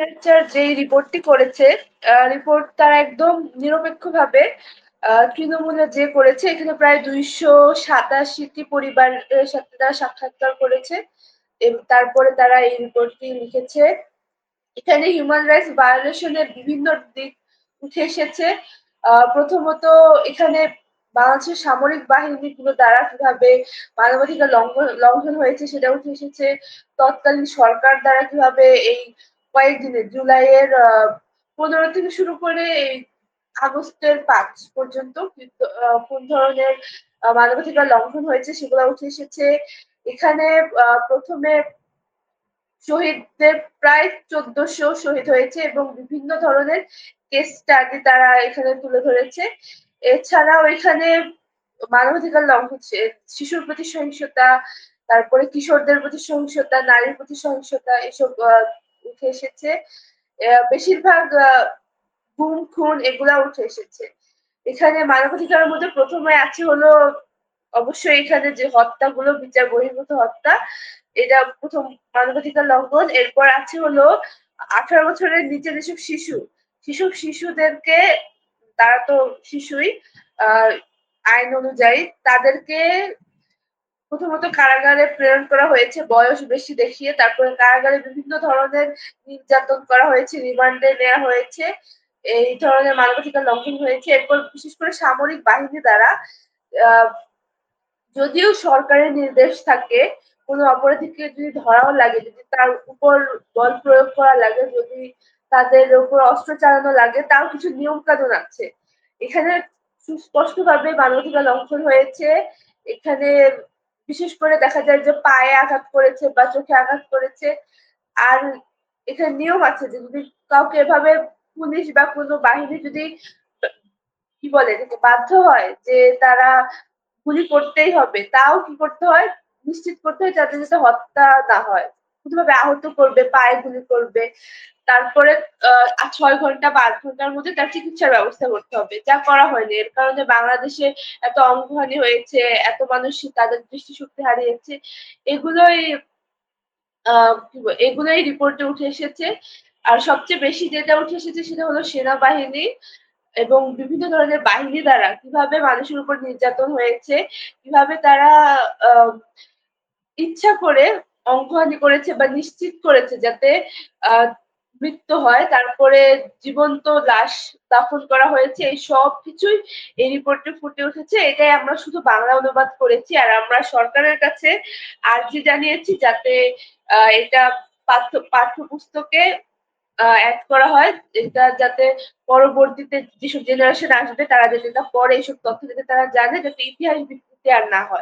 Signature যে রিপোর্টটি করেছে report তারা একদম নিরপেক্ষভাবে তৃণমূলে যে করেছে, এখানে প্রায় দুইশো সাতাশিটি পরিবারের সাথে তারা সাক্ষাৎকার করেছে। তারপরে তারা এই রিপোর্টটি লিখেছে। এখানে হিউম্যান রাইটস ভায়োলেশনের বিভিন্ন দিক উঠে এসেছে। প্রথমত এখানে বাংলাদেশের সামরিক বাহিনীগুলো দ্বারা কীভাবে মানবাধিকার লঙ্ঘন লঙ্ঘন হয়েছে সেটা উঠে এসেছে। তৎকালীন সরকার দ্বারা কীভাবে এই কয়েকদিনে, জুলাইয়ের পনেরো থেকে শুরু করে এই আগস্টের পাঁচ পর্যন্ত কোন ধরনের মানবাধিকার লঙ্ঘন হয়েছে সেগুলো উঠে এসেছে। এখানে প্রথমে শহীদদের প্রায় চোদ্দশো শহীদ হয়েছে এবং বিভিন্ন ধরনের কেস স্টাডি তারা এখানে তুলে ধরেছে। এছাড়াও এখানে মানবাধিকার লঙ্ঘন শিশুর প্রতি সহিংসতা, তারপরে কিশোরদের প্রতি সহিংসতা, নারীর প্রতি সহিংসতা, এসব উঠে এসেছে। বেশিরভাগ গুম খুন এগুলা উঠে এসেছে। এখানে মানবাধিকারের মধ্যে প্রথমে আছে হলো, অবশ্যই এখানে যে হত্যাগুলো, বিচার বহির্ভূত হত্যা, এটা প্রথম মানবাধিকার লঙ্ঘন। এরপর আছে হলো, আঠারো বছরের নিচে যেসব শিশু শিশু শিশুদেরকে, তারা তো শিশুই আইন অনুযায়ী তাদেরকে প্রথমত কারাগারে প্রেরণ করা হয়েছে বয়স বেশি দেখিয়ে, তারপরে কারাগারে বিভিন্ন ধরনের নির্যাতন করা হয়েছে, রিমান্ডে নেওয়া হয়েছে, এই ধরনের মানবাধিকার লঙ্ঘন হয়েছে। এরপর বিশেষ করে সামরিক বাহিনী দ্বারা যদিও সরকারের নির্দেশ থাকে, কোনো অপরাধীকে যদি ধরাও লাগে, যদি তার উপর বল প্রয়োগ করা লাগে, যদি তাদের উপর অস্ত্র চালানো লাগে, তাও কিছু নিয়ম কানুন আছে। এখানে সুস্পষ্ট ভাবে মানবাধিকার লঙ্ঘন হয়েছে। এখানে বিশেষ করে দেখা যায় যে পায়ে আঘাত করেছে বা চোখে আঘাত করেছে। আর এখানে নিয়ম আছে যে যদি কাউকে এভাবে পুলিশ বা কোনো বাহিনী যদি, কি বলে বাধ্য হয় যে তারা গুলি করতেই হবে, তাও কি করতে হয়? নিশ্চিত করতে হয় যাতে যাতে হত্যা না হয়। কীভাবে আহত করবে, পায়ে গুলি করবে। তারপরে, আহ ছয় ঘণ্টা বা আট ঘণ্টার মধ্যে তার চিকিৎসার ব্যবস্থা করতে হবে। যা করা হয়নি। এর কারণে বাংলাদেশে এত অঙ্গহানি হয়েছে, এত মানুষ তাদের দৃষ্টিশক্তি হারিয়েছে। এগুলোই এগুলোই রিপোর্টে উঠে এসেছে। আর সবচেয়ে বেশি যেটা উঠে এসেছে সেটা হলো সেনাবাহিনী এবং বিভিন্ন ধরনের বাহিনী দ্বারা কীভাবে মানুষের উপর নির্যাতন হয়েছে, কীভাবে তারা ইচ্ছা করে অঙ্কহানি করেছে বা নিশ্চিত করেছে যাতে মৃত্যু হয়, তারপরে জীবন্ত লাশ দাফন করা হয়েছে, এই সব কিছুই এই রিপোর্টে ফুটে উঠেছে। এটাই আমরা শুধু বাংলা অনুবাদ করেছি আর আমরা সরকারের কাছে আর্জি জানিয়েছি যাতে এটা পাঠ্য, পাঠ্যপুস্তকে অ্যাড করা হয়। এটা যাতে পরবর্তীতে যেসব জেনারেশন আসবে তারা যাতে এটা পরে এইসব তথ্য যাতে তারা জানে যাতে ইতিহাস বিকৃতি আর না হয়।